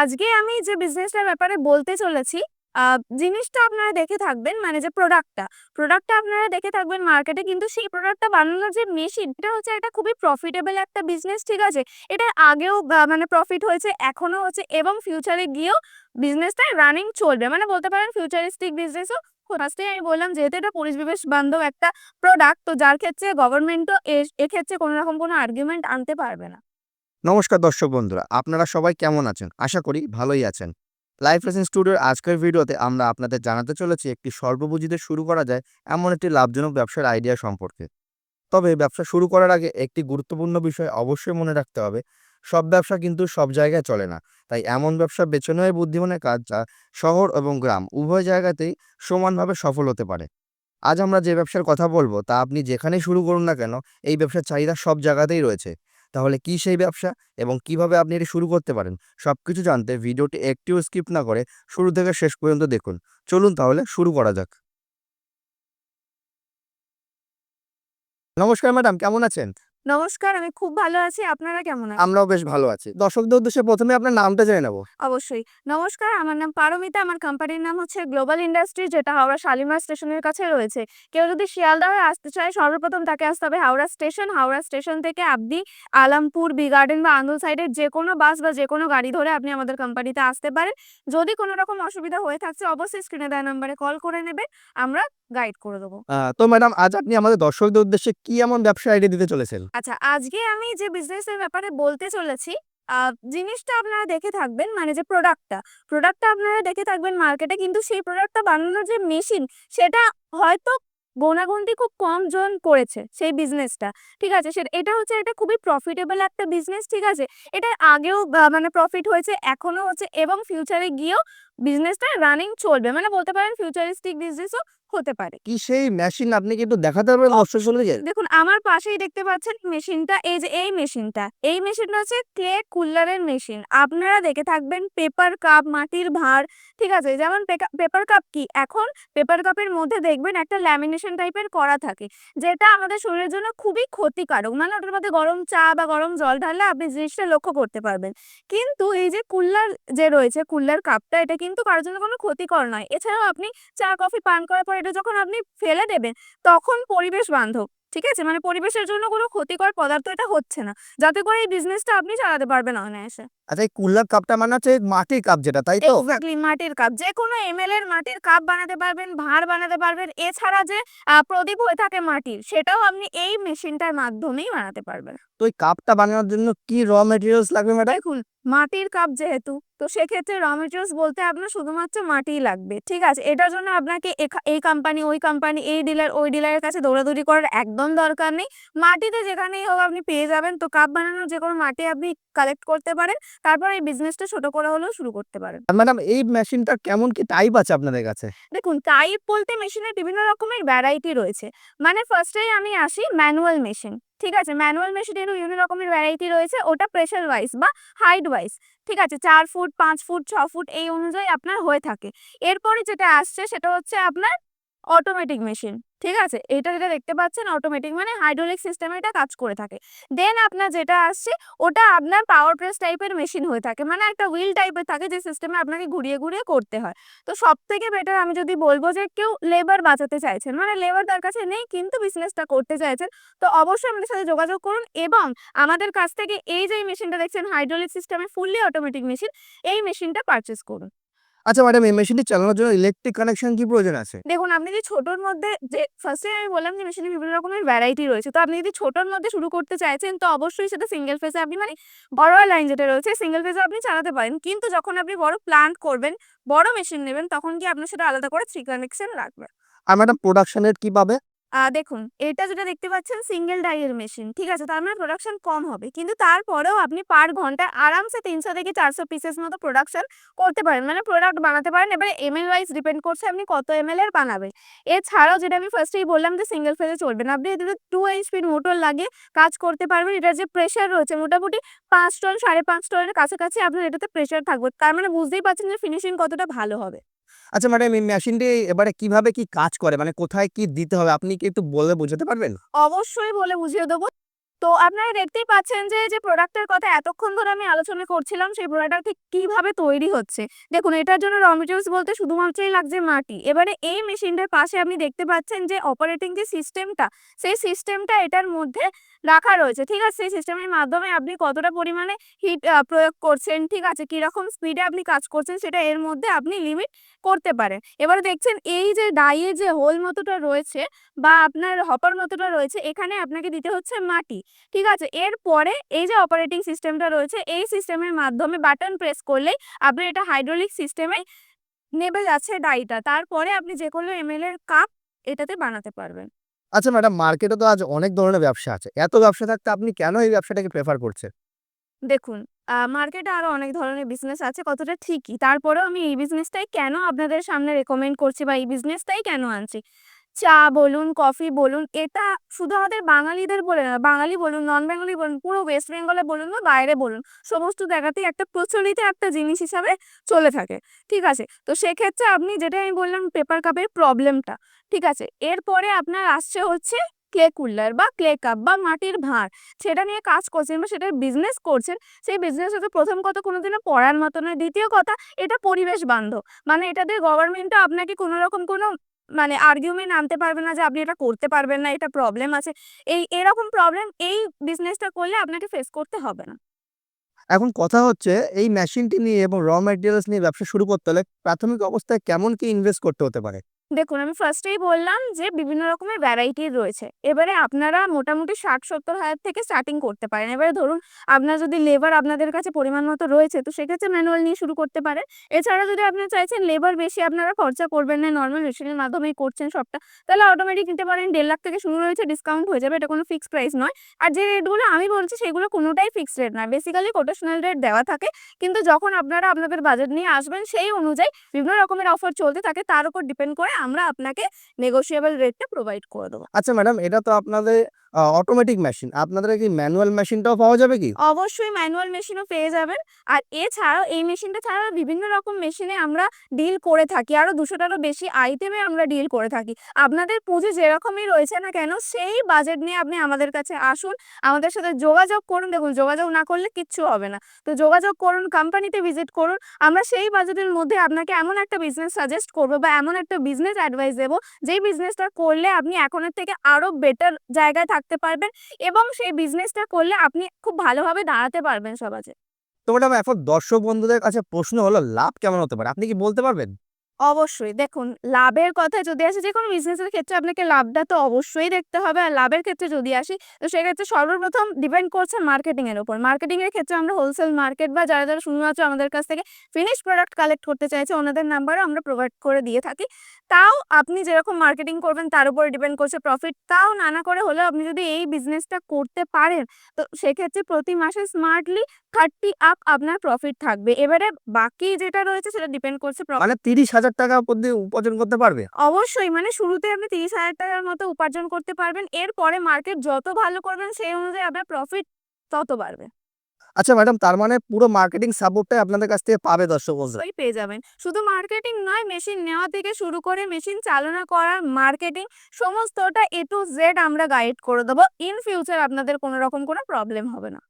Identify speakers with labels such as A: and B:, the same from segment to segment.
A: আজকে আমি যে বিজনেসটার ব্যাপারে বলতে চলেছি জিনিসটা আপনারা দেখে থাকবেন মানে যে প্রোডাক্টটা, প্রোডাক্টটা আপনারা দেখে থাকবেন মার্কেটে কিন্তু সেই প্রোডাক্টটা বানানোর যে মেশিন এটা হচ্ছে একটা খুবই প্রফিটেবল একটা বিজনেস ঠিক আছে? এটা আগেও মানে প্রফিট হয়েছে, এখনও হচ্ছে এবং ফিউচারে গিয়েও বিজনেসটা রানিং চলবে। মানে বলতে পারেন ফিউচারিস্টিক বিজনেসও ফার্স্টেই আমি বললাম যেহেতু এটা পরিবেশ বান্ধব একটা প্রোডাক্ট তো যার ক্ষেত্রে গভর্নমেন্টও এক্ষেত্রে কোনো রকম কোনো আর্গুমেন্ট আনতে পারবে না।
B: নমস্কার দর্শক বন্ধুরা, আপনারা সবাই কেমন আছেন? আশা করি ভালোই আছেন। লাইফ লেসেন স্টুডিওর আজকের ভিডিওতে আমরা আপনাদের জানাতে চলেছি একটি স্বল্পপুঁজিতে শুরু করা যায় এমন একটি লাভজনক ব্যবসার আইডিয়া সম্পর্কে। তবে ব্যবসা শুরু করার আগে একটি গুরুত্বপূর্ণ বিষয় অবশ্যই মনে রাখতে হবে, সব ব্যবসা কিন্তু সব জায়গায় চলে না। তাই এমন ব্যবসা বেছে নেওয়াই বুদ্ধিমানের কাজ যা শহর এবং গ্রাম উভয় জায়গাতেই সমানভাবে সফল হতে পারে। আজ আমরা যে ব্যবসার কথা বলব তা আপনি যেখানেই শুরু করুন না কেন, এই ব্যবসার চাহিদা সব জায়গাতেই রয়েছে। তাহলে কি সেই ব্যবসা এবং কীভাবে আপনি এটি শুরু করতে পারেন? সবকিছু জানতে ভিডিওটি একটিও স্কিপ না করে শুরু থেকে শেষ পর্যন্ত দেখুন। চলুন তাহলে শুরু করা যাক। নমস্কার ম্যাডাম, কেমন আছেন?
A: নমস্কার, আমি খুব ভালো আছি। আপনারা কেমন আছেন?
B: আমরাও বেশ ভালো আছি দর্শকদের উদ্দেশ্যে প্রথমে আপনার নামটা জেনে নেব
A: অবশ্যই। নমস্কার, আমার নাম পারমিতা। আমার কোম্পানির নাম হচ্ছে গ্লোবাল ইন্ডাস্ট্রি যেটা হাওড়া শালিমার স্টেশনের কাছে রয়েছে। কেউ যদি শিয়ালদা হয়ে আসতে চায় সর্বপ্রথম তাকে আসতে হবে হাওড়া স্টেশন। হাওড়া স্টেশন থেকে আপনি আলামপুর, বি গার্ডেন বা আন্দুল সাইডের যেকোনো বাস বা যেকোনো গাড়ি ধরে আপনি আমাদের কোম্পানিতে আসতে পারেন। যদি কোনো রকম অসুবিধা হয়ে থাকছে অবশ্যই স্ক্রিনে দেওয়া নাম্বারে কল করে নেবেন। আমরা গাইড করে দেবো।
B: তো ম্যাডাম আজ আপনি আমাদের দর্শকদের উদ্দেশ্যে কি এমন ব্যবসা আইডিয়া দিতে চলেছেন
A: আচ্ছা, আজকে আমি যে বিজনেসের ব্যাপারে বলতে চলেছি, জিনিসটা আপনারা দেখে থাকবেন মানে যে প্রোডাক্টটা, প্রোডাক্টটা আপনারা দেখে থাকবেন মার্কেটে কিন্তু সেই প্রোডাক্টটা বানানোর যে মেশিন সেটা হয়তো গোনাগুনতি খুব কম জন করেছে সেই বিজনেসটা। ঠিক আছে? সেটা এটা হচ্ছে একটা খুবই প্রফিটেবল একটা বিজনেস ঠিক আছে? এটার আগেও মানে প্রফিট হয়েছে, এখনও হচ্ছে এবং ফিউচারে গিয়েও বিজনেসটা রানিং চলবে। মানে বলতে পারেন ফিউচারিস্টিক বিজনেসও হতে পারে।
B: কি সেই মেশিন আপনি কি একটু দেখাতে পারবেন দর্শক শ্রোতাদের?
A: দেখুন আমার পাশেই দেখতে পাচ্ছেন মেশিনটা এই যে এই মেশিনটা এই মেশিনটা হচ্ছে ক্লে কুলারের মেশিন আপনারা দেখে থাকবেন পেপার কাপ মাটির ভাঁড় ঠিক আছে? যেমন পেপার কাপ কি? এখন পেপার কাপের মধ্যে দেখবেন একটা ল্যামিনেশন টাইপের করা থাকে যেটা আমাদের শরীরের জন্য খুবই ক্ষতিকারক। মানে ওটার মধ্যে গরম চা বা গরম জল ঢাললে আপনি জিনিসটা লক্ষ্য করতে পারবেন। কিন্তু এই যে কুল্লার যে রয়েছে কুল্লার কাপটা এটা কিন্তু কারোর জন্য কোনো ক্ষতিকর নয়। এছাড়াও আপনি চা কফি পান করার পর এটা যখন আপনি ফেলে দেবেন তখন পরিবেশ বান্ধব ঠিক আছে? মানে পরিবেশের জন্য কোনো ক্ষতিকর পদার্থ এটা হচ্ছে না। যাতে করে এই বিজনেসটা আপনি চালাতে পারবেন অনায়াসে।
B: আচ্ছা এই কুলার কাপটা মানে হচ্ছে মাটির কাপ যেটা তাই তো
A: এক্সাক্টলি মাটির কাপ। যেকোনো এমএল এর মাটির কাপ বানাতে পারবেন, ভাঁড় বানাতে পারবেন। এছাড়া যে প্রদীপ হয়ে থাকে মাটির সেটাও আপনি এই মেশিনটার মাধ্যমেই বানাতে পারবেন।
B: তো ওই কাপটা বানানোর জন্য কি র মেটেরিয়ালস লাগবে ম্যাডাম
A: দেখুন মাটির কাপ যেহেতু তো সেক্ষেত্রে র মেটেরিয়ালস বলতে আপনার শুধুমাত্র মাটিই লাগবে। ঠিক আছে? এটার জন্য আপনাকে এই কোম্পানি, ওই কোম্পানি, এই ডিলার, ওই ডিলারের কাছে দৌড়াদৌড়ি করার একদম দরকার নেই। মাটিতে যেখানেই হোক আপনি পেয়ে যাবেন। তো কাপ বানানোর যে কোনো মাটি আপনি কালেক্ট করতে পারেন। তারপর এই বিজনেসটা ছোট করে হলেও শুরু করতে পারেন।
B: ম্যাডাম এই মেশিনটা কেমন কি টাইপ আছে আপনাদের কাছে
A: দেখুন টাইপ বলতে মেশিনের বিভিন্ন রকমের ভ্যারাইটি রয়েছে। মানে ফার্স্টেই আমি আসি ম্যানুয়াল মেশিন। ঠিক আছে? ম্যানুয়াল মেশিনেরও বিভিন্ন রকমের ভ্যারাইটি রয়েছে। ওটা প্রেশার ওয়াইজ বা হাইট ওয়াইজ। ঠিক আছে? চার ফুট, পাঁচ ফুট, ছ ফুট এই অনুযায়ী আপনার হয়ে থাকে। এরপরে যেটা আসছে সেটা হচ্ছে আপনার অটোমেটিক মেশিন। ঠিক আছে? এটা যেটা দেখতে পাচ্ছেন অটোমেটিক মানে হাইড্রোলিক সিস্টেমে এটা কাজ করে থাকে। দেন আপনার যেটা আসছে ওটা আপনার পাওয়ার প্রেস টাইপের মেশিন হয়ে থাকে। মানে একটা হুইল টাইপের থাকে যে সিস্টেমে আপনাকে ঘুরিয়ে, ঘুরিয়ে করতে হয়। তো সব থেকে বেটার আমি যদি বলব যে কেউ লেবার বাঁচাতে চাইছেন, মানে লেবার তার কাছে নেই কিন্তু বিজনেসটা করতে চাইছেন, তো অবশ্যই আমাদের সাথে যোগাযোগ করুন এবং আমাদের কাছ থেকে এই যে মেশিনটা দেখছেন হাইড্রোলিক সিস্টেমে ফুললি অটোমেটিক মেশিন, এই মেশিনটা পারচেস করুন।
B: আচ্ছা ম্যাডাম এই মেশিনটি চালানোর জন্য ইলেকট্রিক কানেকশন কি প্রয়োজন আছে
A: দেখুন আপনি যদি ছোটর মধ্যে যে ফার্স্টে আমি বললাম যে মেশিনে বিভিন্ন রকমের ভ্যারাইটি রয়েছে। তো আপনি যদি ছোটর মধ্যে শুরু করতে চাইছেন তো অবশ্যই সেটা সিঙ্গেল ফেজে আপনি মানে বড় লাইন যেটা রয়েছে সিঙ্গেল ফেজে আপনি চালাতে পারেন। কিন্তু যখন আপনি বড় প্ল্যান্ট করবেন, বড় মেশিন নেবেন তখন কি আপনার সেটা আলাদা করে থ্রি কানেকশন লাগবে।
B: আর ম্যাডাম প্রোডাকশন রেট কি পাবে
A: দেখুন, এটা যেটা দেখতে পাচ্ছেন সিঙ্গেল ডাইয়ের মেশিন। ঠিক আছে? তার মানে প্রোডাকশন কম হবে। কিন্তু তারপরেও আপনি পার ঘন্টায় আরামসে ৩০০ থেকে ৪০০ পিসেস মতো প্রোডাকশন করতে পারেন। মানে প্রোডাক্ট বানাতে পারেন। এবারে এম এল ওয়াইজ ডিপেন্ড করছে আপনি কত এমএল এর বানাবেন। এছাড়াও যেটা আমি ফার্স্টেই বললাম যে সিঙ্গেল ফেজে চলবে না। আপনি এটাতে 2 এইচপির মোটর লাগে কাজ করতে পারবেন। এটার যে প্রেশার রয়েছে, মোটামুটি ৫ টন ৫.৫ টনের কাছাকাছি আপনার এটাতে প্রেশার থাকবে। তার মানে বুঝতেই পারছেন যে ফিনিশিং কতটা ভালো হবে।
B: আচ্ছা ম্যাডাম এই মেশিনটি এবারে কীভাবে কি কাজ করে? মানে কোথায় কি দিতে হবে? আপনি কি একটু বলে বোঝাতে পারবেন?
A: অবশ্যই বলে বুঝিয়ে দেবো। তো আপনারা দেখতেই পাচ্ছেন যে যে প্রোডাক্টের কথা এতক্ষণ ধরে আমি আলোচনা করছিলাম, সেই প্রোডাক্টটা ঠিক কীভাবে তৈরি হচ্ছে। দেখুন, এটার জন্য র মেটেরিয়ালস বলতে শুধুমাত্রই লাগছে মাটি। এবারে এই মেশিনটার পাশে আপনি দেখতে পাচ্ছেন যে অপারেটিং যে সিস্টেমটা সেই সিস্টেমটা এটার মধ্যে রাখা রয়েছে। ঠিক আছে, সেই সিস্টেমের মাধ্যমে আপনি কতটা পরিমাণে হিট প্রয়োগ করছেন, ঠিক আছে, কীরকম স্পিডে আপনি কাজ করছেন, সেটা এর মধ্যে আপনি লিমিট করতে পারেন। এবারে দেখছেন, এই যে ডাইয়ে যে হোল মতোটা রয়েছে বা আপনার হপার মতোটা রয়েছে, এখানে আপনাকে দিতে হচ্ছে মাটি। ঠিক আছে এরপরে এই যে অপারেটিং সিস্টেমটা রয়েছে, এই সিস্টেমের মাধ্যমে বাটন প্রেস করলেই আপনি এটা হাইড্রোলিক সিস্টেমে নেবে যাচ্ছে ডাইটা। তারপরে আপনি যে কোনো এমএল এর কাপ এটাতে বানাতে পারবেন।
B: আচ্ছা ম্যাডাম, মার্কেটে তো আজ অনেক ধরনের ব্যবসা আছে। এত ব্যবসা থাকতে আপনি কেন এই ব্যবসাটাকে প্রেফার করছেন?
A: দেখুন মার্কেটে আরও অনেক ধরনের বিজনেস আছে কতটা ঠিকই। তারপরেও আমি এই বিজনেসটাই কেন আপনাদের সামনে রেকমেন্ড করছি বা এই বিজনেসটাই কেন আনছি? চা বলুন, কফি বলুন, এটা শুধু আমাদের বাঙালিদের বলে না, বাঙালি বলুন নন বেঙ্গলি বলুন, পুরো ওয়েস্ট বেঙ্গলে বলুন বা বাইরে বলুন, সমস্ত জায়গাতেই একটা প্রচলিত একটা জিনিস হিসাবে চলে থাকে, ঠিক আছে? তো সেক্ষেত্রে আপনি যেটা আমি বললাম পেপার কাপের প্রবলেমটা ঠিক আছে? এরপরে আপনার আসছে হচ্ছে ক্লে কুলার বা ক্লে কাপ বা মাটির ভাঁড়, সেটা নিয়ে কাজ করছেন বা সেটার বিজনেস করছেন, সেই বিজনেস হতে প্রথম কথা কোনোদিনও পড়ার মতো নয়, দ্বিতীয় কথা এটা পরিবেশ বান্ধব মানে এটা দিয়ে গভর্নমেন্টও আপনাকে কোনো রকম কোনো মানে আর্গুমেন্ট আনতে পারবে না যে আপনি এটা করতে পারবেন না, এটা প্রবলেম আছে। এই, এরকম প্রবলেম এই বিজনেসটা করলে আপনাকে ফেস করতে হবে না।
B: এখন কথা হচ্ছে এই মেশিনটি নিয়ে এবং র ম্যাটেরিয়ালস নিয়ে ব্যবসা শুরু করতে হলে প্রাথমিক অবস্থায় কেমন কি ইনভেস্ট করতে হতে পারে?
A: দেখুন, আমি ফার্স্টেই বললাম যে, বিভিন্ন রকমের ভ্যারাইটির রয়েছে। এবারে আপনারা মোটামুটি ষাট, সত্তর হাজার থেকে স্টার্টিং করতে পারেন। এবারে ধরুন, আপনার যদি লেবার আপনাদের কাছে পরিমাণ মতো রয়েছে, তো সেক্ষেত্রে ম্যানুয়াল নিয়ে শুরু করতে পারেন। এছাড়া যদি আপনি চাইছেন লেবার বেশি, আপনারা খরচা করবেন না নর্মাল মেশিনের মাধ্যমেই করছেন সবটা, তাহলে অটোমেটিক নিতে পারেন। দেড় লাখ থেকে শুরু রয়েছে ডিসকাউন্ট হয়ে যাবে, এটা কোনো ফিক্সড প্রাইস নয়। আর যে রেটগুলো আমি বলছি, সেগুলো কোনোটাই ফিক্সড রেট নয়। বেসিক্যালি কোটেশনাল রেট দেওয়া থাকে। কিন্তু যখন আপনারা আপনাদের বাজেট নিয়ে আসবেন, সেই অনুযায়ী বিভিন্ন রকমের অফার চলতে থাকে, তার উপর ডিপেন্ড করে আমরা আপনাকে নেগোশিয়েবল রেটটা প্রোভাইড করে দেবো।
B: আচ্ছা ম্যাডাম এটা তো আপনাদের অটোমেটিক মেশিন আপনাদের কি ম্যানুয়াল মেশিনটাও পাওয়া যাবে কি?
A: অবশ্যই ম্যানুয়াল মেশিনও পেয়ে যাবেন। আর এছাড়াও এই মেশিনটা ছাড়াও বিভিন্ন রকম মেশিনে আমরা ডিল করে থাকি। আরও দুশোটারও বেশি আইটেমে আমরা ডিল করে থাকি। আপনাদের পুঁজি যেরকমই রয়েছে না কেন, সেই বাজেট নিয়ে আপনি আমাদের কাছে আসুন। আমাদের সাথে যোগাযোগ করুন। দেখুন, যোগাযোগ না করলে কিচ্ছু হবে না। তো যোগাযোগ করুন কোম্পানিতে ভিজিট করুন। আমরা সেই বাজেটের মধ্যে আপনাকে এমন একটা বিজনেস সাজেস্ট করব বা এমন একটা বিজনেস অ্যাডভাইস দেবো, যেই বিজনেসটা করলে আপনি এখনের থেকে আরও বেটার জায়গায় থাকতে পারবেন এবং সেই বিজনেসটা করলে আপনি খুব ভালোভাবে দাঁড়াতে পারবেন সমাজে।
B: তো ম্যাডাম এখন দর্শক বন্ধুদের কাছে প্রশ্ন হলো, লাভ কেমন হতে পারে? আপনি কি বলতে পারবেন?
A: অবশ্যই। দেখুন, লাভের কথা যদি আসে যে কোনো বিজনেসের ক্ষেত্রে আপনাকে লাভটা তো অবশ্যই দেখতে হবে। আর লাভের ক্ষেত্রে যদি আসি, তো সেক্ষেত্রে সর্বপ্রথম ডিপেন্ড করছে মার্কেটিং এর উপর। মার্কেটিং এর ক্ষেত্রে আমরা হোলসেল মার্কেট বা যারা যারা শুধুমাত্র আমাদের কাছ থেকে ফিনিশ প্রোডাক্ট কালেক্ট করতে চাইছে, ওনাদের নাম্বারও আমরা প্রোভাইড করে দিয়ে থাকি। তাও আপনি যেরকম মার্কেটিং করবেন, তার উপরে ডিপেন্ড করছে প্রফিট তাও নানা করে হলেও আপনি যদি এই বিজনেসটা করতে পারেন, তো সেক্ষেত্রে প্রতি মাসে স্মার্টলি থার্টি আপ আপনার প্রফিট থাকবে। এবারে বাকি যেটা রয়েছে, সেটা ডিপেন্ড করছে
B: মানে তিরিশ হাজার টাকা অব্দি উপার্জন করতে পারবে?
A: অবশ্যই মানে শুরুতে আপনি তিরিশ হাজার টাকার মতো উপার্জন করতে পারবেন। এরপরে মার্কেট যত ভালো করবেন সেই অনুযায়ী আপনার প্রফিট তত বাড়বে।
B: আচ্ছা ম্যাডাম তার মানে পুরো মার্কেটিং সাপোর্টটাই আপনাদের কাছ থেকে পাবে দর্শক বন্ধুরা?
A: পেয়ে যাবেন। শুধু মার্কেটিং নয় মেশিন নেওয়া থেকে শুরু করে মেশিন চালনা করার মার্কেটিং সমস্তটা এ টু জেড আমরা গাইড করে দেবো। ইন ফিউচার আপনাদের কোনো রকম কোনো প্রবলেম হবে না।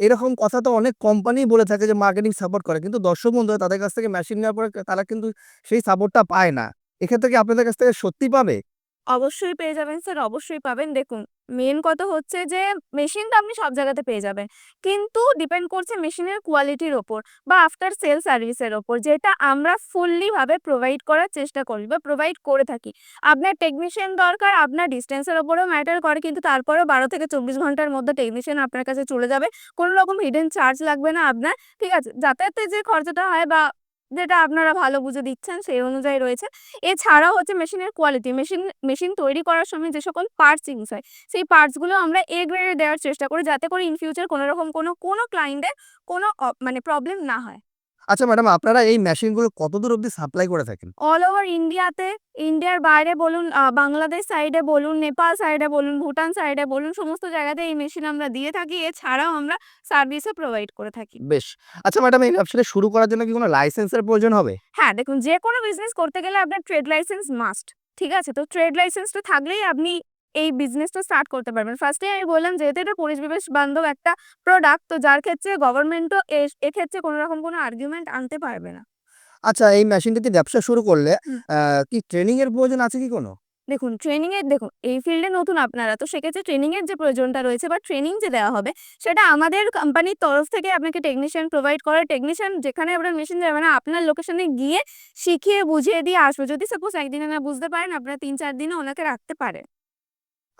B: এরকম কথা তো অনেক কোম্পানি বলে থাকে যে মার্কেটিং সাপোর্ট করে। কিন্তু দর্শক বন্ধুরা, তাদের কাছ থেকে মেশিন নেওয়ার পরে তারা কিন্তু সেই সাপোর্টটা পায় না। এক্ষেত্রে কি আপনাদের কাছ থেকে সত্যি পাবে?
A: অবশ্যই পেয়ে যাবেন স্যার, অবশ্যই পাবেন। দেখুন মেন কথা হচ্ছে যে, মেশিন তো আপনি সব জায়গাতে পেয়ে যাবেন। কিন্তু ডিপেন্ড করছে মেশিনের কোয়ালিটির ওপর বা আফটার সেল সার্ভিসের ওপর, যেটা আমরা ফুললি ভাবে প্রোভাইড করার চেষ্টা করি বা প্রোভাইড করে থাকি। আপনার টেকনিশিয়ান দরকার, আপনার ডিস্টেন্সের ওপরেও ম্যাটার করে, কিন্তু তারপরেও বারো থেকে চব্বিশ ঘণ্টার মধ্যে টেকনিশিয়ান আপনার কাছে চলে যাবে। কোনো রকম হিডেন চার্জ লাগবে না আপনার, ঠিক আছে? যাতায়াতের যে খরচাটা হয় বা যেটা আপনারা ভালো বুঝে দিচ্ছেন সেই অনুযায়ী রয়েছে। এছাড়াও হচ্ছে মেশিনের কোয়ালিটি মেশিন মেশিন তৈরি করার সময় যে সকল পার্টস ইউজ হয়, সেই পার্টসগুলো আমরা এ গ্রেডে দেওয়ার চেষ্টা করি যাতে করে ইন ফিউচার কোনোরকম কোনো কোনো ক্লায়েন্টের কোনো মানে প্রবলেম না হয়।
B: আচ্ছা ম্যাডাম আপনারা এই মেশিনগুলো কতদূর অবধি সাপ্লাই করে থাকেন?
A: অল ওভার ইন্ডিয়াতে ইন্ডিয়ার বাইরে বলুন আহ, বাংলাদেশ সাইডে বলুন নেপাল সাইডে বলুন ভুটান সাইডে বলুন সমস্ত জায়গাতে এই মেশিন আমরা দিয়ে থাকি। এছাড়াও আমরা সার্ভিসও প্রোভাইড করে থাকি।
B: বেশ। আচ্ছা ম্যাডাম এই ব্যবসাটা শুরু করার জন্য কি কোনো লাইসেন্সের প্রয়োজন হবে?
A: হ্যাঁ দেখুন যে কোনো বিজনেস করতে গেলে আপনার ট্রেড লাইসেন্স মাস্ট ঠিক আছে? তো ট্রেড লাইসেন্সটা থাকলেই আপনি এই বিজনেসটা স্টার্ট করতে পারবেন। ফার্স্টে আমি বললাম যেহেতু এটা পরিবেশ বান্ধব একটা প্রোডাক্ট তো যার ক্ষেত্রে গভর্নমেন্টও এক্ষেত্রে কোনো রকম কোনো আর্গুমেন্ট আনতে পারবে না।
B: আচ্ছা এই মেশিনটিতে ব্যবসা শুরু করলে কি ট্রেনিং এর প্রয়োজন আছে কি কোনো?
A: দেখুন ট্রেনিং এর দেখুন এই ফিল্ডে নতুন আপনারা তো সেক্ষেত্রে ট্রেনিং এর যে প্রয়োজনটা রয়েছে বা ট্রেনিং যে দেওয়া হবে সেটা আমাদের কোম্পানির তরফ থেকে আপনাকে টেকনিশিয়ান প্রোভাইড করে। টেকনিশিয়ান যেখানে আপনার মেশিন যাবে না আপনার লোকেশনে গিয়ে শিখিয়ে বুঝিয়ে দিয়ে আসবে। যদি সাপোজ একদিনে না বুঝতে পারেন আপনারা তিন চার দিনে ওনাকে রাখতে পারে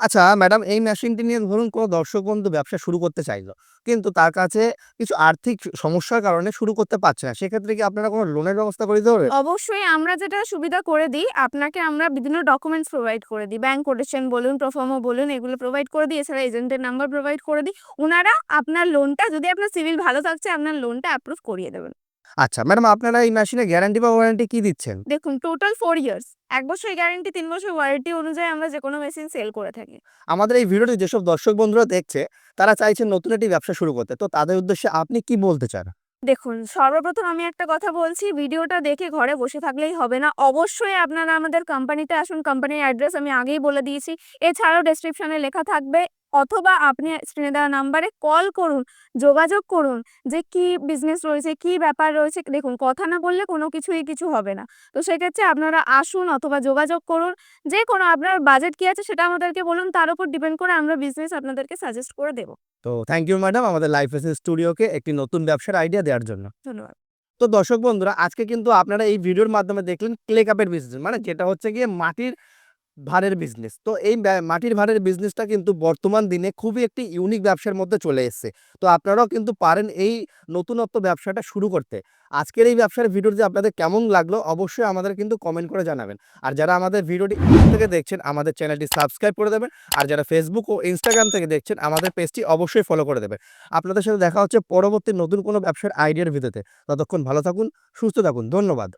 B: আচ্ছা ম্যাডাম এই মেশিনটি নিয়ে ধরুন কোনো দর্শক বন্ধু ব্যবসা শুরু করতে চাইলো। কিন্তু তার কাছে কিছু আর্থিক সমস্যার কারণে শুরু করতে পারছে না। সেক্ষেত্রে কি আপনারা কোনো লোনের ব্যবস্থা করে দিতে পারবেন?
A: অবশ্যই আমরা যেটা সুবিধা করে দিই আপনাকে আমরা বিভিন্ন ডকুমেন্টস প্রোভাইড করে দিই। ব্যাংক কোটেশন বলুন প্রফর্মো বলুন এগুলো প্রোভাইড করে দিই। এছাড়া এজেন্টের নাম্বার প্রোভাইড করে দিই। ওনারা আপনার লোনটা যদি আপনার সিভিল ভালো থাকছে আপনার লোনটা অ্যাপ্রুভ করিয়ে দেবেন।
B: আচ্ছা ম্যাডাম আপনারা এই মেশিনে গ্যারান্টি বা ওয়ারেন্টি কি দিচ্ছেন?
A: দেখুন টোটাল ফোর ইয়ার্স এক বছর গ্যারেন্টি তিন বছর ওয়ারেন্টি অনুযায়ী আমরা যে কোনো মেশিন সেল করে থাকি।
B: আমাদের এই ভিডিওটি যেসব দর্শক বন্ধুরা দেখছে তারা চাইছেন নতুন একটি ব্যবসা শুরু করতে। তো তাদের উদ্দেশ্যে আপনি কি বলতে চান?
A: দেখুন সর্বপ্রথম আমি একটা কথা বলছি ভিডিওটা দেখে ঘরে বসে থাকলেই হবে না। অবশ্যই আপনারা আমাদের কোম্পানিতে আসুন। কোম্পানির অ্যাড্রেস আমি আগেই বলে দিয়েছি। এছাড়াও ডেসক্রিপশনে লেখা থাকবে। অথবা আপনি স্ক্রিনে দেওয়া নাম্বারে কল করুন যোগাযোগ করুন যে কি বিজনেস রয়েছে কি ব্যাপার রয়েছে। দেখুন কথা না বললে কোনো কিছুই কিছু হবে না। তো সেক্ষেত্রে আপনারা আসুন অথবা যোগাযোগ করুন। যে কোনো আপনার বাজেট কি আছে সেটা আমাদেরকে বলুন তার উপর ডিপেন্ড করে আমরা বিজনেস আপনাদেরকে সাজেস্ট করে দেবো।
B: তো থ্যাংক ইউ ম্যাডাম আমাদের লাইফ স্টুডিওকে একটি নতুন ব্যবসার আইডিয়া দেওয়ার জন্য।
A: ধন্যবাদ।
B: তো দর্শক বন্ধুরা আজকে কিন্তু আপনারা এই ভিডিওর মাধ্যমে দেখলেন ক্লে কাপের বিজনেস মানে যেটা হচ্ছে গিয়ে মাটির ভারের বিজনেস তো এই মাটির ভারের বিজনেসটা কিন্তু বর্তমান দিনে খুবই একটি ইউনিক ব্যবসার মধ্যে চলে এসেছে। তো আপনারাও কিন্তু পারেন এই নতুনত্ব ব্যবসাটা শুরু করতে। আজকের এই ব্যবসার ভিডিওটি আপনাদের কেমন লাগল অবশ্যই আমাদের কিন্তু কমেন্ট করে জানাবেন। আর যারা আমাদের ভিডিওটি থেকে দেখছেন, আমাদের চ্যানেলটি সাবস্ক্রাইব করে দেবেন। আর যারা ফেসবুক ও ইনস্টাগ্রাম থেকে দেখছেন, আমাদের পেজটি অবশ্যই ফলো করে দেবেন। আপনাদের সাথে দেখা হচ্ছে পরবর্তী নতুন কোনো ব্যবসার আইডিয়ার ভিডিওতে ততক্ষণ ভালো থাকুন, সুস্থ থাকুন। ধন্যবাদ।